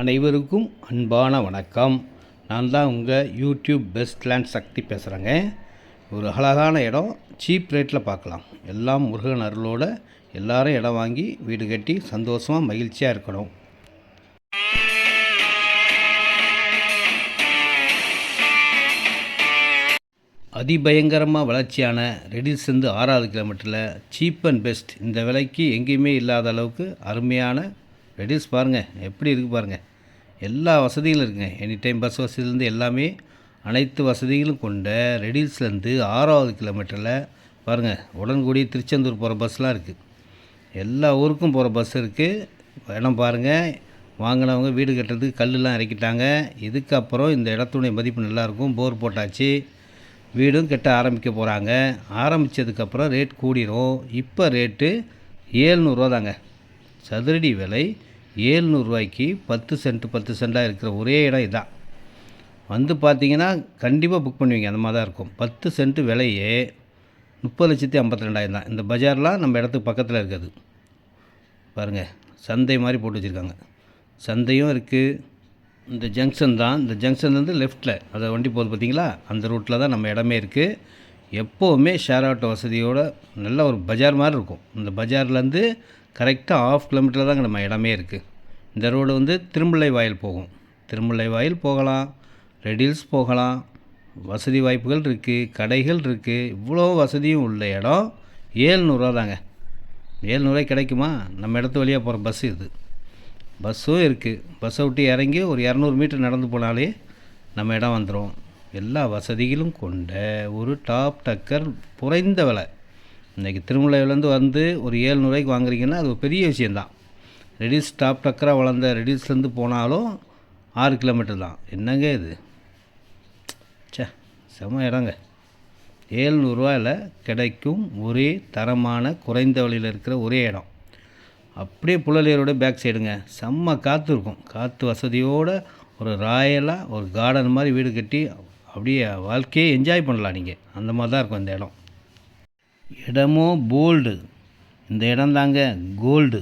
அனைவருக்கும் அன்பான வணக்கம். நான் தான் உங்கள் யூடியூப் பெஸ்ட் லேண்ட் சக்தி பேசுகிறேங்க ஒரு அழகான இடம் சீப் ரேட்டில் பார்க்கலாம். எல்லாம் முருகன் அருளோடு எல்லாரும் இடம் வாங்கி வீடு கட்டி சந்தோஷமாக மகிழ்ச்சியாக இருக்கணும். அதிபயங்கரமாக வளர்ச்சியான ரெடிஸ்லேருந்து ஆறாவது கிலோமீட்டரில் சீப் அண்ட் பெஸ்ட் இந்த விலைக்கு எங்கேயுமே இல்லாத அளவுக்கு அருமையான ரெடிஸ் பாருங்கள் எப்படி இருக்குது பாருங்கள் எல்லா வசதிகளும் இருக்குங்க. எனி டைம் பஸ் வசதியிலேருந்து எல்லாமே அனைத்து வசதிகளும் கொண்ட ரெடில்ஸ்லேருந்து ஆறாவது கிலோமீட்டரில் பாருங்கள் உடன்குடி திருச்செந்தூர் போகிற பஸ்லாம் இருக்குது எல்லா ஊருக்கும் போகிற பஸ் இருக்குது இடம் பாருங்கள் வாங்கினவங்க வீடு கட்டுறதுக்கு கல்லுலாம் இறக்கிட்டாங்க. இதுக்கப்புறம் இந்த இடத்துடைய மதிப்பு நல்லாயிருக்கும். போர் போட்டாச்சு. வீடும் கட்ட ஆரம்பிக்க போகிறாங்க ஆரம்பித்ததுக்கப்புறம் ரேட் கூடிரும். இப்போ ரேட்டு ஏழ்நூறுவா தாங்க சதுரடி விலை ஏழ்நூறுவாய்க்கு பத்து சென்ட் பத்து சென்டாக இருக்கிற ஒரே இடம் இதான். வந்து பார்த்தீங்கன்னா கண்டிப்பாக புக் பண்ணுவீங்க. அந்த மாதிரி தான் இருக்கும். பத்து சென்ட் விலையே முப்பது லட்சத்தி ஐம்பத்தி ரெண்டாயிரம் தான். இந்த பஜார்லாம் நம்ம இடத்துக்கு பக்கத்தில் இருக்குது. பாருங்கள் சந்தை மாதிரி போட்டு வச்சுருக்காங்க. சந்தையும் இருக்குது இந்த ஜங்ஷன் தான். இந்த ஜங்ஷன் வந்து லெஃப்ட்டில் அதை வண்டி போகுது பார்த்தீங்களா? அந்த ரூட்டில் தான் நம்ம இடமே இருக்குது எப்போவுமே ஷேர் ஆட்டோ வசதியோட நல்ல ஒரு பஜார் மாதிரி இருக்கும். இந்த பஜார்லேருந்து கரெக்டாக ஆஃப் கிலோமீட்டர் தாங்க நம்ம இடமே இருக்குது இந்த ரோடு வந்து திருமுல்லை வாயில் போகும். திருமுல்லை வாயில் போகலாம். ரெடில்ஸ் போகலாம். வசதி வாய்ப்புகள் இருக்குது கடைகள் இருக்குது இவ்வளோ வசதியும் உள்ள இடம். ஏழ்நூறுவா தாங்க. ஏழ்நூறுவா கிடைக்குமா? நம்ம இடத்து வழியாக போகிற பஸ் இது. பஸ்ஸும் இருக்குது பஸ்ஸை விட்டு இறங்கி ஒரு இரநூறு மீட்டர் நடந்து போனாலே நம்ம இடம் வந்துடும் எல்லா வசதிகளும் கொண்ட ஒரு டாப் டக்கர் குறைந்த விலை. இன்றைக்கி திருமலையிலேருந்து வந்து ஒரு ஏழ்நூறுவாய்க்கு வாங்குறீங்கன்னா அது ஒரு பெரிய விஷயந்தான் ரெடியூஸ் டாப் டக்கராக வளர்ந்த ரெடியூஸ்லேருந்து போனாலும் ஆறு கிலோமீட்டர் தான். என்னங்க இது? சே செம இடங்க. ஏழ்நூறுவாயில் கிடைக்கும் ஒரே தரமான குறைந்த வழியில் இருக்கிற ஒரே இடம். அப்படியே புழலியரோட பேக் சைடுங்க செம்ம காற்று இருக்கும். காற்று வசதியோடு ஒரு ராயலாக ஒரு கார்டன் மாதிரி வீடு கட்டி அப்படியே வாழ்க்கையே என்ஜாய் பண்ணலாம் நீங்கள் அந்த மாதிரி தான் இருக்கும் இந்த இடம். இடமும் போல்டு இந்த இடம் தாங்க கோல்டு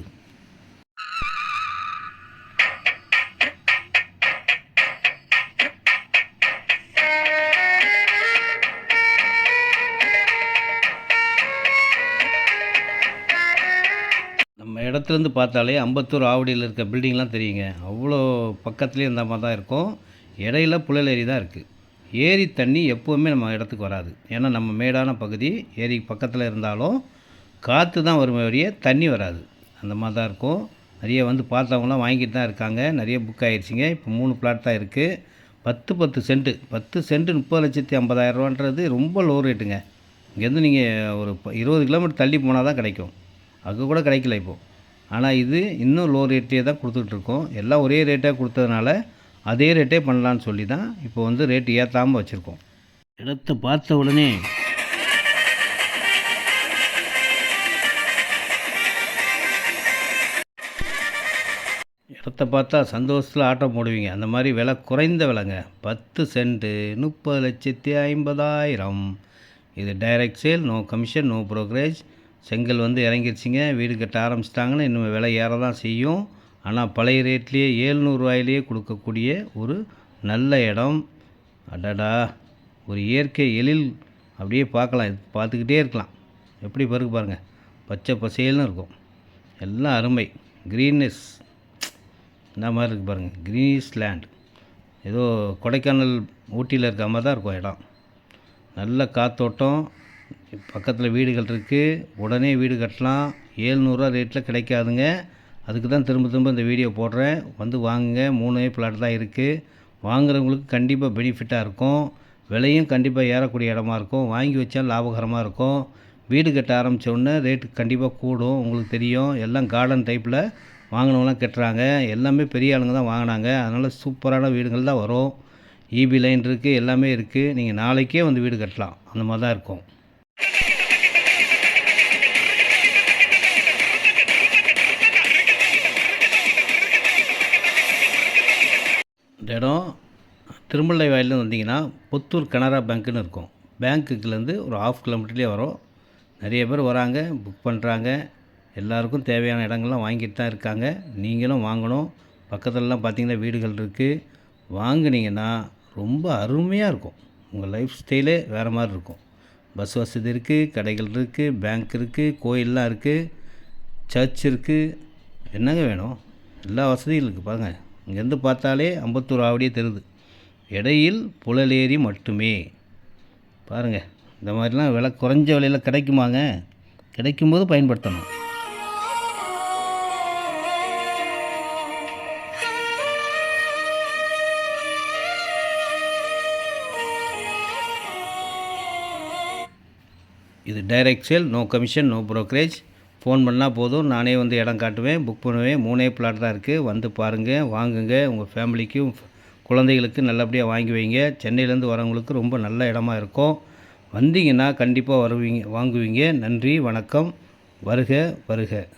நம்ம இடத்துலேருந்து பார்த்தாலே அம்பத்தூர் ஆவடியில் இருக்க பில்டிங்லாம் தெரியுங்க. அவ்வளோ பக்கத்துலேயே இந்த மாதிரி தான் இருக்கும். இடையில புழல் ஏரி தான் இருக்குது ஏரி தண்ணி எப்போவுமே நம்ம இடத்துக்கு வராது. ஏன்னா நம்ம மேடான பகுதி ஏரி பக்கத்தில் இருந்தாலும் காற்று தான் வரும் வழிய தண்ணி வராது. அந்த மாதிரி தான் இருக்கும். நிறைய வந்து பார்த்தவங்களாம் வாங்கிட்டு தான் இருக்காங்க. நிறைய புக் ஆகிடுச்சிங்க இப்போ மூணு பிளாட் தான் இருக்குது பத்து பத்து சென்ட்டு பத்து சென்ட்டு முப்பது லட்சத்தி ஐம்பதாயிரரூவான்றது ரொம்ப லோ ரேட்டுங்க இங்கேருந்து நீங்கள் ஒரு ப- இருபது கிலோமீட்டர் தள்ளி போனால் தான் கிடைக்கும். அங்கே கூட கிடைக்கல இப்போது ஆனால் இது இன்னும் லோ ரேட்லேயே தான் கொடுத்துட்ருக்கோம் எல்லாம் ஒரே ரேட்டாக கொடுத்ததுனால அதே ரேட்டே பண்ணலான்னு சொல்லி தான் இப்போ வந்து ரேட் ஏற்றாமல் வச்சுருக்கோம். இடத்த பார்த்த உடனே இடத்த பார்த்தா சந்தோஷத்தில் ஆட்டம் போடுவீங்க. அந்த மாதிரி விலை குறைந்த விலைங்க. பத்து சென்ட்டு முப்பது லட்சத்தி ஐம்பதாயிரம். இது direct sale no commission no brokerage. செங்கல் வந்து இறங்கிருச்சிங்க. வீடு கட்ட ஆரம்பிச்சிட்டாங்கன்னா இன்னும் விலை ஏற தான் செய்யும். ஆனால் பழைய ரேட்லேயே ஏழ்நூறுவாயிலேயே கொடுக்கக்கூடிய ஒரு நல்ல இடம். அடடா ஒரு இயற்கை எழில் அப்படியே பார்க்கலாம். பார்த்துக்கிட்டே இருக்கலாம். எப்படி பிறகு பாருங்கள் பச்சை பசேல்னு இருக்கும். எல்லாம் அருமை. க்ரீன்னஸ் இந்த மாதிரி இருக்குது பாருங்கள் க்ரீனிஷ் லேண்ட் ஏதோ கொடைக்கானல் ஊட்டியில் இருக்க மாதிரி தான் இருக்கும் இடம். நல்ல காத்தோட்டம். பக்கத்தில் வீடுகள் இருக்குது உடனே வீடு கட்டலாம். ஏழ்நூறுரூவா ரேட்டில் கிடைக்காதுங்க. அதுக்கு தான் திரும்ப திரும்ப இந்த வீடியோ போடுறேன். வந்து வாங்குங்க. மூணு பிளாட் தான் இருக்குது வாங்குறவங்களுக்கு கண்டிப்பாக பெனிஃபிட்டாக இருக்கும். விலையும் கண்டிப்பாக ஏறக்கூடிய இடமா இருக்கும். வாங்கி வச்சா லாபகரமாக இருக்கும். வீடு கட்ட ஆரம்பிச்ச உடனே ரேட்டு கண்டிப்பாக கூடும். உங்களுக்கு தெரியும். எல்லாம் கார்டன் டைப்பில் வாங்கினவங்களாம் கட்டுறாங்க. எல்லாமே பெரிய ஆளுங்க தான் வாங்கினாங்க. அதனால் சூப்பரான வீடுகள் தான் வரும். இபி லைன் இருக்குது எல்லாமே இருக்குது நீங்கள் நாளைக்கே வந்து வீடு கட்டலாம். அந்த மாதிரி தான் இருக்கும். இந்த இடம் திருமலை வாயிலேருந்து வந்தீங்கன்னா புத்தூர் கனரா பேங்க்குன்னு இருக்கும். பேங்க்குலேருந்து ஒரு ஆஃப் கிலோமீட்டர்லேயே வரும். நிறைய பேர் வராங்க புக் பண்ணுறாங்க எல்லாருக்கும் தேவையான இடங்கள்லாம் வாங்கிட்டு தான் இருக்காங்க. நீங்களும் வாங்கணும். பக்கத்துலலாம் பார்த்தீங்கன்னா வீடுகள் இருக்குது வாங்குனீங்கன்னா ரொம்ப அருமையாக இருக்கும். உங்கள் லைஃப் ஸ்டைலே வேறு மாதிரி இருக்கும். பஸ் வசதி இருக்குது கடைகள் இருக்குது பேங்க் இருக்குது கோயிலெலாம் இருக்குது சர்ச் இருக்குது என்னங்க வேணும்? எல்லா வசதியும் இருக்குது பாருங்கள் இங்கேருந்து பார்த்தாலே அம்பத்தூர் ஆவடியே தெரியுது. இடையில் புழலேரி மட்டுமே. பாருங்கள் இந்த மாதிரிலாம் விலை குறைஞ்ச விலையில் கிடைக்குமாங்க? கிடைக்கும்போது பயன்படுத்தணும். இது direct sale no commission no brokerage phone பண்ணால் போதும். நானே வந்து இடம் காட்டுவேன். புக் பண்ணுவேன். மூணே பிளாட் தான் இருக்குது வந்து பாருங்கள் வாங்குங்க. உங்கள் ஃபேமிலிக்கும் குழந்தைகளுக்கு நல்லபடியாக வாங்கி வைங்க. சென்னையிலேருந்து வரவங்களுக்கு ரொம்ப நல்ல இடமா இருக்கும். வந்தீங்கன்னா கண்டிப்பாக வருவீங்க வாங்குவீங்க. நன்றி வணக்கம். வருக வருக.